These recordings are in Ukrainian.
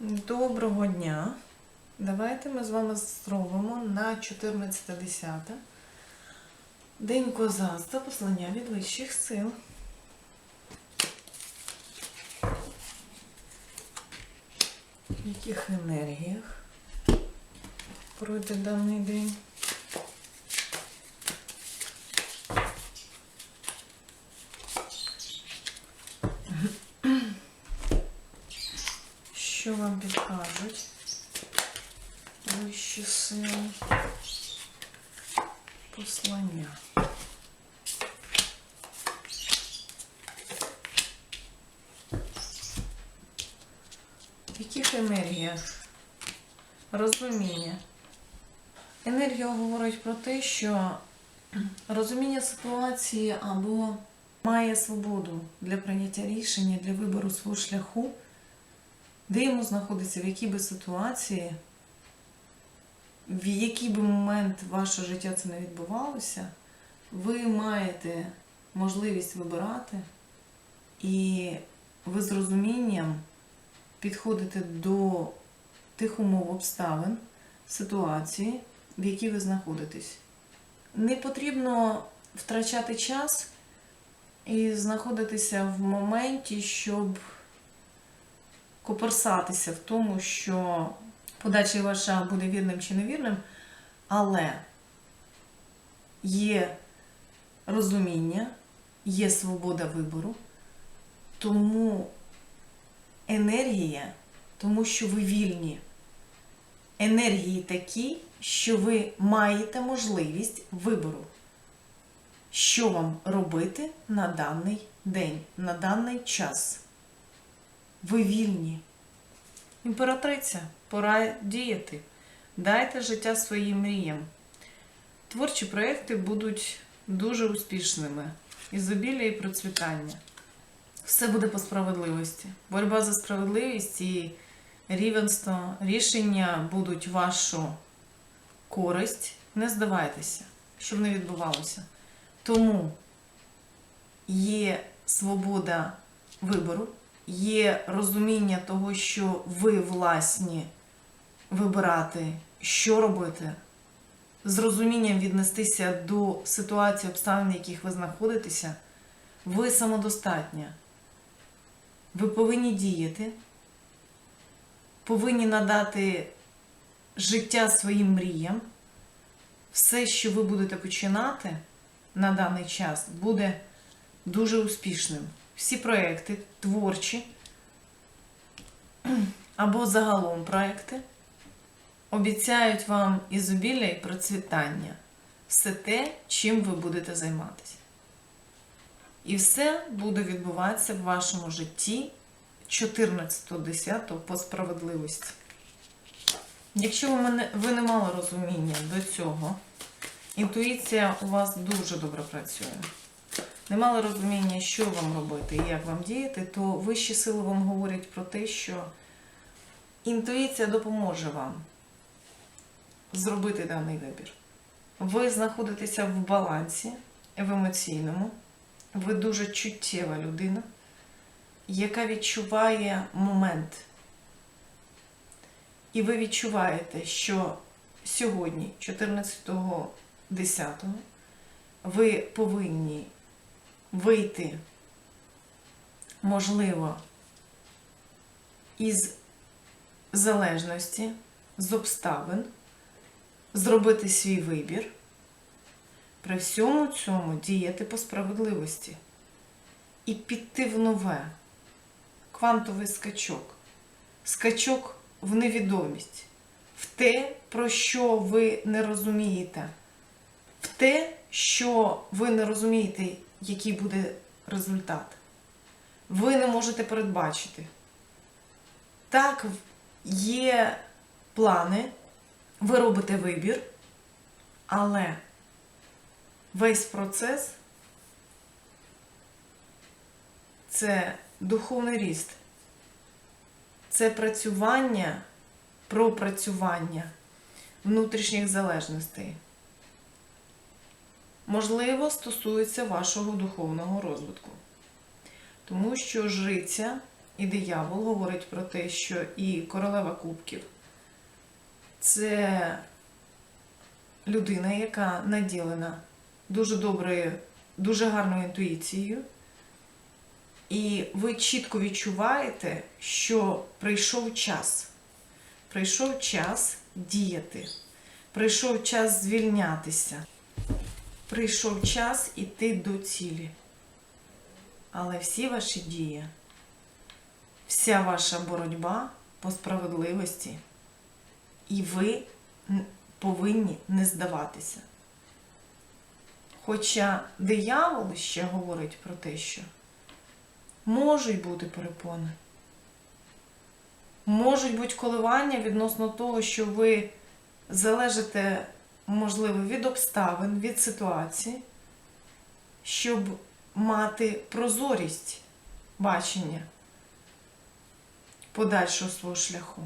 Доброго дня. Давайте ми з вами зробимо на 14.10 День козацтва, послання від вищих сил. В яких енергіях пройде даний день? Що вам підкажуть? Вищі сили. Послання. В яких енергіях? Розуміння. Енергія говорить про те, що розуміння ситуації або має свободу для прийняття рішення, для вибору свого шляху, де йому знаходиться, в якій би ситуації, в який би момент вашого життя це не відбувалося, ви маєте можливість вибирати, і ви з розумінням підходите до тих умов обставин, ситуації, в якій ви знаходитесь. Не потрібно втрачати час і знаходитися в моменті, щоб коперсатися в тому, що подача ваша буде вірним чи невірним, але є розуміння, є свобода вибору, тому енергія, тому що ви вільні. Енергії такі, що ви маєте можливість вибору, що вам робити на даний день, на даний час. Ви вільні. Імператриця, пора діяти. Дайте життя своїм мріям. Творчі проекти будуть дуже успішними. Ізобілля і процвітання. Все буде по справедливості. Боротьба за справедливість і рівенство, рішення будуть вашу користь. Не здавайтеся, щоб не відбувалося. Тому є свобода вибору, є розуміння того, що ви власні вибирати, що робити, з розумінням віднестися до ситуації, обставин, в яких ви знаходитеся, ви самодостатня. Ви повинні діяти, повинні надати життя своїм мріям. Все, що ви будете починати на даний час, буде дуже успішним. Всі проекти творчі або загалом проекти обіцяють вам ізобілля і процвітання. Все те, чим ви будете займатися. І все буде відбуватися в вашому житті 14.10 по справедливості. Якщо ви, мене, ви не мали розуміння до цього, інтуїція у вас дуже добре працює. Не мали розуміння, що вам робити і як вам діяти, то вищі сили вам говорять про те, що інтуїція допоможе вам зробити даний вибір. Ви знаходитеся в балансі, в емоційному, ви дуже чуттєва людина, яка відчуває момент. І ви відчуваєте, що сьогодні, 14.10, ви повинні вийти, можливо, із залежності, з обставин, зробити свій вибір, при всьому цьому діяти по справедливості і піти в нове, квантовий скачок, скачок в невідомість, в те, про що ви не розумієте, в те, що ви не розумієте, який буде результат. Ви не можете передбачити. Так, є плани, ви робите вибір, але весь процес це духовний ріст, це працювання, пропрацювання внутрішніх залежностей. Можливо, стосується вашого духовного розвитку. Тому що життя і диявол говорить про те, що і королева кубків це людина, яка наділена дуже доброю, дуже гарною інтуїцією. І ви чітко відчуваєте, що прийшов час. Прийшов час діяти. Прийшов час звільнятися. Прийшов час іти до цілі. Але всі ваші дії, вся ваша боротьба по справедливості, і ви повинні не здаватися. Хоча диявол ще говорить про те, що можуть бути перепони, можуть бути коливання відносно того, що ви залежите, можливо, від обставин, від ситуації, щоб мати прозорість бачення подальшого свого шляху.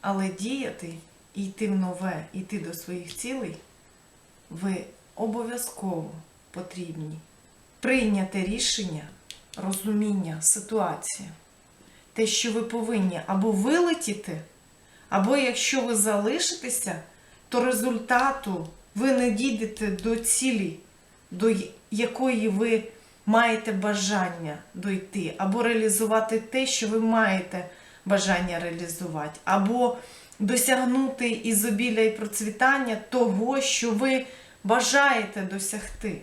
Але діяти, і йти в нове, йти до своїх цілей, ви обов'язково потрібні. Прийняти рішення, розуміння, ситуації. Те, що ви повинні або вилетіти, або якщо ви залишитеся, то результату ви не дійдете до цілі, до якої ви маєте бажання дойти, або реалізувати те, що ви маєте бажання реалізувати, або досягнути ізобілля і процвітання того, що ви бажаєте досягти.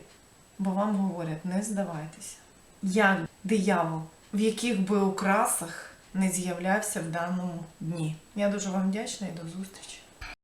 Бо вам говорять, не здавайтеся. Як диявол, в яких би окрасах не з'являвся в даному дні. Я дуже вам вдячна і до зустрічі.